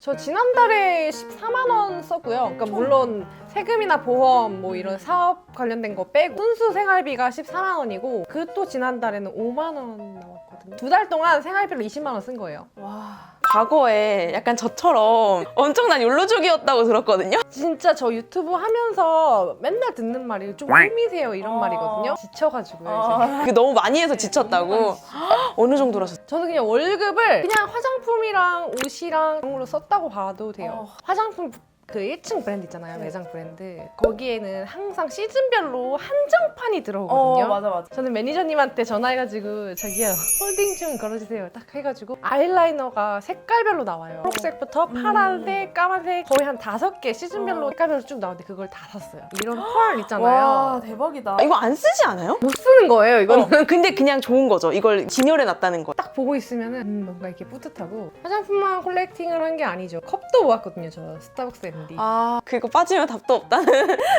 저 지난달에 14만 원 썼고요. 그러니까 물론 세금이나 보험 뭐 이런 사업 관련된 거 빼고 순수 생활비가 14만 원이고 그 또 지난달에는 5만 원 나왔거든요. 두 달 동안 생활비로 20만 원 쓴 거예요. 와. 과거에 약간 저처럼 엄청난 욜로족이었다고 들었거든요. 진짜 저 유튜브 하면서 맨날 듣는 말이 좀 꾸미세요 이런 어. 말이거든요. 지쳐가지고요. 이제. 그 너무 많이 해서 지쳤다고. 어느 정도라서. 저는 그냥 월급을 그냥 화장품이랑 옷이랑 그런 걸로 썼다고 봐도 돼요. 어. 화장품 그 1층 브랜드 있잖아요. 매장 브랜드. 거기에는 항상 시즌별로 한정판이 들어오거든요. 어, 맞아 맞아. 저는 매니저님한테 전화해가지고 자기야 홀딩 좀 걸어주세요 딱 해가지고 아이라이너가 색깔별로 나와요 초록색부터 파란색 까만색 거의 한 다섯 개 시즌별로 어. 색깔별로 쭉 나오는데 그걸 다 샀어요 이런 펄 있잖아요 와 대박이다. 이거 안 쓰지 않아요? 못 쓰는 거예요 이거는 어, 근데 그냥 좋은 거죠. 이걸 진열해 놨다는 거. 딱 보고 있으면은 음, 뭔가 이렇게 뿌듯하고 화장품만 콜렉팅을 한 게 아니죠 컵도 모았거든요 저 스타벅스 MD 아 그거 빠지면 답도 없다.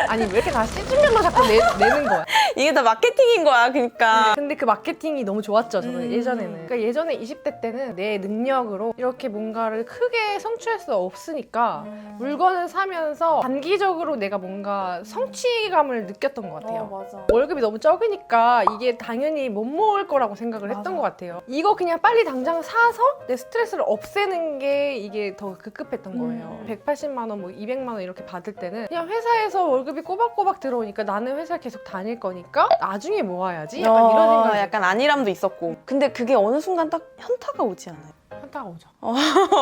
아니 왜 이렇게 다 시즌별로 자꾸 내, 내는 거야 이게 다 마케팅인 거야. 그러니까. 근데 그 마케팅이 너무 좋았죠, 저는 음. 예전에는. 그러니까 예전에 20대 때는 내 능력으로 이렇게 뭔가를 크게 성취할 수 없으니까 물건을 사면서 단기적으로 내가 뭔가 성취감을 느꼈던 것 같아요. 맞아. 월급이 너무 적으니까 이게 당연히 못 모을 거라고 생각을 했던 맞아. 것 같아요. 이거 그냥 빨리 당장 사서 내 스트레스를 없애는 게 이게 더 급급했던 거예요. 음. 180만 원, 뭐 200만 원 이렇게 받을 때는 그냥 회사에서 월급이 꼬박꼬박 들어오니까 나는 회사 계속 다닐 거니까 나중에 모아야지. 약간 이런 생각이 어, 약간 안일함도 있었고. 근데 그게 어느 순간 딱 현타가 오지 않아요? 현타가 오죠.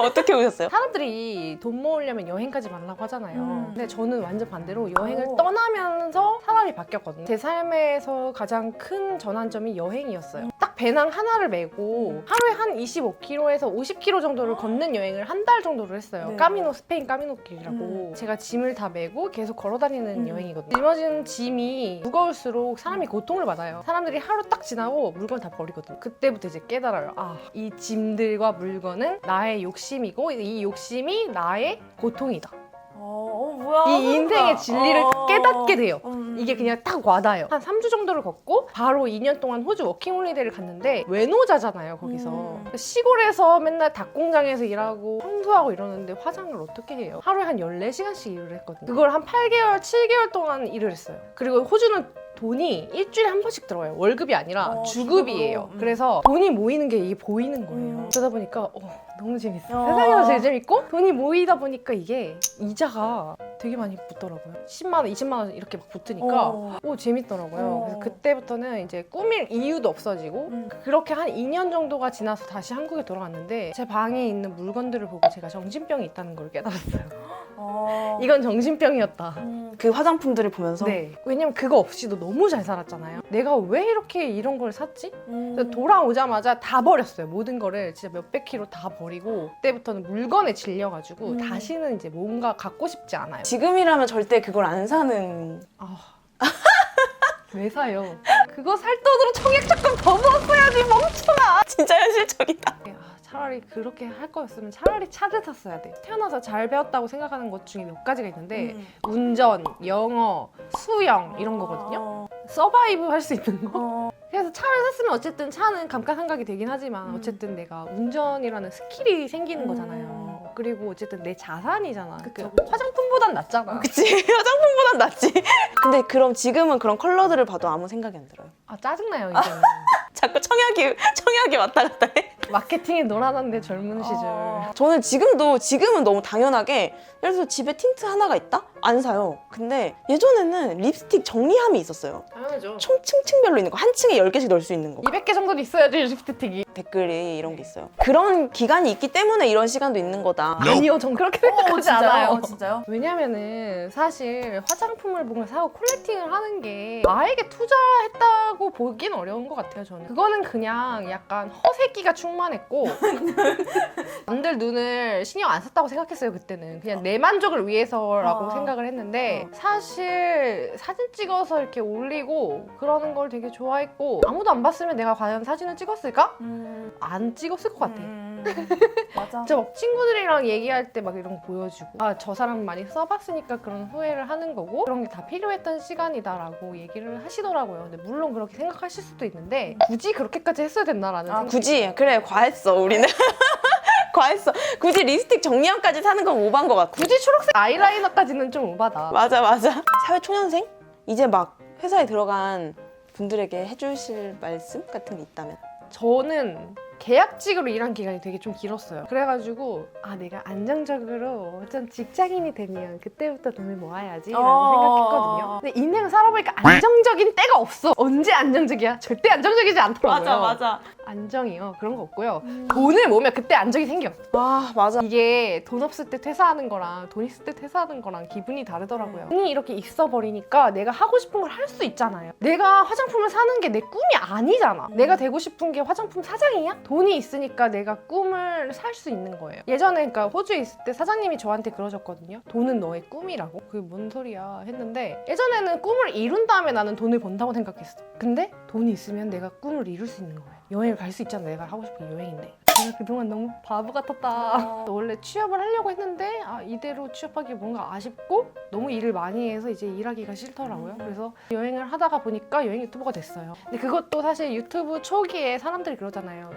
어떻게 오셨어요? 사람들이 돈 모으려면 여행까지 만나고 하잖아요. 음. 근데 저는 완전 반대로 여행을 오. 떠나면서 사람이 바뀌었거든요. 제 삶에서 가장 큰 전환점이 여행이었어요. 음. 딱 배낭 하나를 메고 하루에 한 25km에서 50km 정도를 걷는 여행을 한 달 정도를 했어요. 네. 까미노 스페인 까미노 길이라고 음. 제가 짐을 다 메고 계속 걸어 다니는 음. 여행이거든요. 짊어진 짐이 무거울수록 사람이 고통을 받아요. 사람들이 하루 딱 지나고 물건 다 버리거든요. 그때부터 이제 깨달아요. 아, 이 짐들과 물건 은 나의 욕심이고 이 욕심이 나의 고통이다. 어, 뭐야. 이 인생의 진리를 깨닫게 돼요. 음. 이게 그냥 딱 와닿아요. 한 3주 정도를 걷고 바로 2년 동안 호주 워킹홀리데이를 갔는데 외노자잖아요, 거기서. 음. 시골에서 맨날 닭공장에서 일하고 청소하고 이러는데 화장을 어떻게 해요? 하루에 한 14시간씩 일을 했거든요. 그걸 한 8개월, 7개월 동안 일을 했어요. 그리고 호주는 돈이 일주일에 한 번씩 들어와요. 월급이 아니라 어, 주급이에요. 주급으로. 음. 그래서 돈이 모이는 게 이게 보이는 거예요. 음. 그러다 보니까 어, 너무 재밌어요. 어. 세상에서 제일 재밌고 돈이 모이다 보니까 이게 이자가 되게 많이 붙더라고요. 10만 원, 20만 원 이렇게 막 붙으니까 어. 오 재밌더라고요. 어. 그래서 그때부터는 이제 꾸밀 이유도 없어지고 음. 그렇게 한 2년 정도가 지나서 다시 한국에 돌아왔는데 제 방에 있는 물건들을 보고 제가 정신병이 있다는 걸 깨달았어요. 어. 이건 정신병이었다. 음, 그 화장품들을 보면서 네. 왜냐면 그거 없이도 너무 잘 살았잖아요. 내가 왜 이렇게 이런 걸 샀지? 음. 그래서 돌아오자마자 다 버렸어요. 모든 거를 진짜 몇백 킬로 다 버리고 그때부터는 물건에 질려가지고 음. 다시는 이제 뭔가 갖고 싶지 않아요. 지금이라면 절대 그걸 안 사는 아. 왜 사요? 그거 살 돈으로 청약조금 더 모았어야지 멍청아! 진짜 현실적이다. 아, 차라리 그렇게 할 거였으면 차라리 차를 탔어야 돼. 태어나서 잘 배웠다고 생각하는 것 중에 몇 가지가 있는데 음. 운전, 영어, 수영 이런 거거든요. 어. 서바이브 할 수 있는 거. 어. 그래서 차를 샀으면 어쨌든 차는 감가상각이 되긴 하지만 음. 어쨌든 내가 운전이라는 스킬이 생기는 음. 거잖아요. 그리고 어쨌든 내 자산이잖아. 그쵸, 그 화장품보단 낫잖아. 그치 화장품보단 낫지. 근데 그럼 지금은 그런 컬러들을 봐도 아무 생각이 안 들어요. 아 짜증나요 이제는. 자꾸 청약이 청약이 왔다 갔다 해. 마케팅에 놀아났는데 젊은 시절. 어. 저는 지금도 지금은 너무 당연하게 예를 들어서 집에 틴트 하나가 있다? 안 사요. 근데 예전에는 립스틱 정리함이 있었어요. 당연하죠. 총 층층별로 있는 거. 한 층에 10개씩 넣을 수 있는 거. 200개 정도는 있어야지 립스틱이. 댓글이 이런 게 있어요. 그런 기간이 있기 때문에 이런 시간도 있는 거다. 아니요, 전 그렇게 생각하지 않아요. 진짜요? 왜냐면은 사실 화장품을 뭔가 사고 콜렉팅을 하는 게 나에게 투자했다고 보긴 어려운 것 같아요 저는 그거는 그냥 약간 허세끼가 충 만했고 남들 눈을 신경 안 썼다고 생각했어요 그때는. 그냥 내 만족을 위해서라고 어. 생각을 했는데 사실 사진 찍어서 이렇게 올리고 그러는 걸 되게 좋아했고 아무도 안 봤으면 내가 과연 사진을 찍었을까? 음, 안 찍었을 것 같아. 음, 맞아. 진짜 막 친구들이랑 얘기할 때 막 이런 거 보여주고 아 저 사람 많이 써봤으니까 그런 후회를 하는 거고 그런 게 다 필요했던 시간이다라고 얘기를 하시더라고요. 근데 물론 그렇게 생각하실 수도 있는데 굳이 그렇게까지 했어야 됐나라는 아, 생각. 굳이 그래 과했어 우리는 과했어. 굳이 립스틱 정리함까지 사는 건 오반 것 같아. 굳이 초록색 아이라이너까지는 좀 오바다. 맞아 맞아. 사회 초년생 이제 막 회사에 들어간 분들에게 해주실 말씀 같은 게 있다면? 저는 계약직으로 일한 기간이 되게 좀 길었어요. 그래가지고 아 내가 안정적으로 좀 직장인이 되면 그때부터 돈을 모아야지라고 어. 생각했거든요. 근데 인생을 살아보니까 안정적인 때가 없어. 언제 안정적이야? 절대 안정적이지 않더라고요. 안정이요 그런 거 없고요. 돈을 모으면 그때 안정이 생겨. 아 맞아. 이게 돈 없을 때 퇴사하는 거랑 돈 있을 때 퇴사하는 거랑 기분이 다르더라고요. 돈이 이렇게 있어 버리니까 내가 하고 싶은 걸 할 수 있잖아요. 내가 화장품을 사는 게 내 꿈이 아니잖아. 내가 되고 싶은 게 화장품 사장이야? 돈이 있으니까 내가 꿈을 살 수 있는 거예요. 예전에 그러니까 호주에 있을 때 사장님이 저한테 그러셨거든요. 돈은 너의 꿈이라고. 그게 뭔 소리야 했는데 예전에는 꿈을 이룬 다음에 나는 돈을 번다고 생각했어. 근데 돈이 있으면 내가 꿈을 이룰 수 있는 거예요. 여행을 갈 수 있잖아. 내가 하고 싶은 여행인데. 내가 그동안 너무 바보 같았다. 원래 취업을 하려고 했는데 아, 이대로 취업하기 뭔가 아쉽고 너무 일을 많이 해서 이제 일하기가 싫더라고요. 그래서 여행을 하다가 보니까 여행 유튜버가 됐어요. 근데 그것도 사실 유튜브 초기에 사람들이 그러잖아요.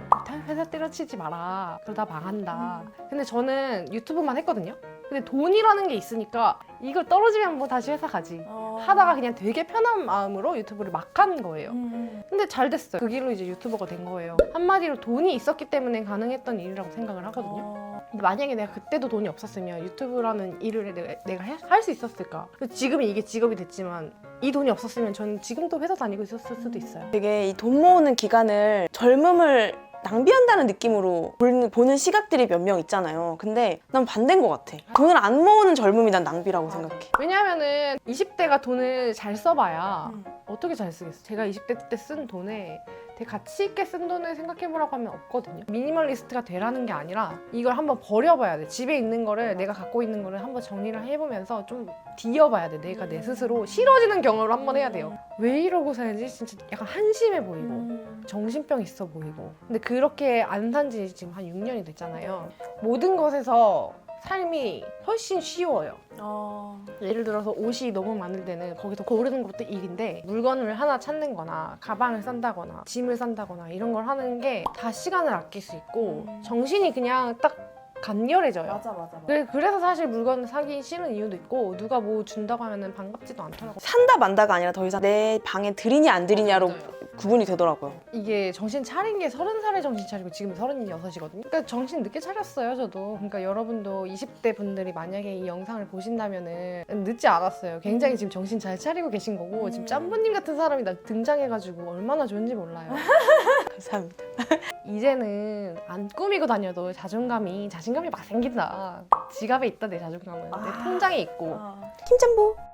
회사 때려치지 마라. 그러다 망한다. 근데 저는 유튜브만 했거든요. 근데 돈이라는 게 있으니까 이거 떨어지면 뭐 다시 회사 가지. 하다가 그냥 되게 편한 마음으로 유튜브를 막 한 거예요. 근데 잘 됐어요. 그 길로 이제 유튜버가 된 거예요. 한마디로 돈이 있었기 때문에 가능했던 일이라고 생각을 하거든요. 근데 만약에 내가 그때도 돈이 없었으면 유튜브라는 일을 내가, 할 수 있었을까? 지금 이게 직업이 됐지만 이 돈이 없었으면 저는 지금도 회사 다니고 있었을 수도 있어요. 되게 이 돈 모으는 기간을 젊음을 낭비한다는 느낌으로 보는, 보는 시각들이 몇 명 있잖아요. 근데 난 반대인 것 같아. 돈을 안 모으는 젊음이 난 낭비라고 생각해. 왜냐하면은 20대가 돈을 잘 써봐야 어떻게 잘 쓰겠어? 제가 20대 때 쓴 돈에 되게 가치 있게 쓴 돈을 생각해보라고 하면 없거든요. 미니멀리스트가 되라는 게 아니라 이걸 한번 버려봐야 돼. 집에 있는 거를 내가 갖고 있는 거를 한번 정리를 해보면서 좀 뒤어봐야 돼. 내가 내 스스로 싫어지는 경험을 한번 해야 돼요. 왜 이러고 살지? 진짜 약간 한심해 보이고 정신병 있어 보이고. 근데 그렇게 안 산지 지금 한 6년이 됐잖아요. 모든 것에서 삶이 훨씬 쉬워요. 예를 들어서 옷이 너무 많을 때는 거기서 고르는 것도 일인데 물건을 하나 찾는 거나 가방을 산다거나 짐을 산다거나 이런 걸 하는 게 다 시간을 아낄 수 있고 정신이 그냥 딱 간결해져요. 맞아 맞아. 그래- 그래서 사실 물건 사기 싫은 이유도 있고 누가 뭐 준다고 하면 반갑지도 않더라고. 산다 만다가 아니라 더 이상 내 방에 들이냐 안 들이냐로 맞아요. 구분이 되더라고요. 이게 정신 차린 게 서른 살에 정신 차리고 지금 서른여섯이거든요. 그러니까 정신 늦게 차렸어요, 저도. 그러니까 여러분도 20대 분들이 만약에 이 영상을 보신다면은 늦지 않았어요. 굉장히 지금 정신 잘 차리고 계신 거고 지금 짬보님 같은 사람이 나 등장해가지고 얼마나 좋은지 몰라요. 감사합니다. 이제는 안 꾸미고 다녀도 자존감이 자신감이 막 생긴다. 지갑에 있다 내 자존감은 내 통장에 있고 김짬보.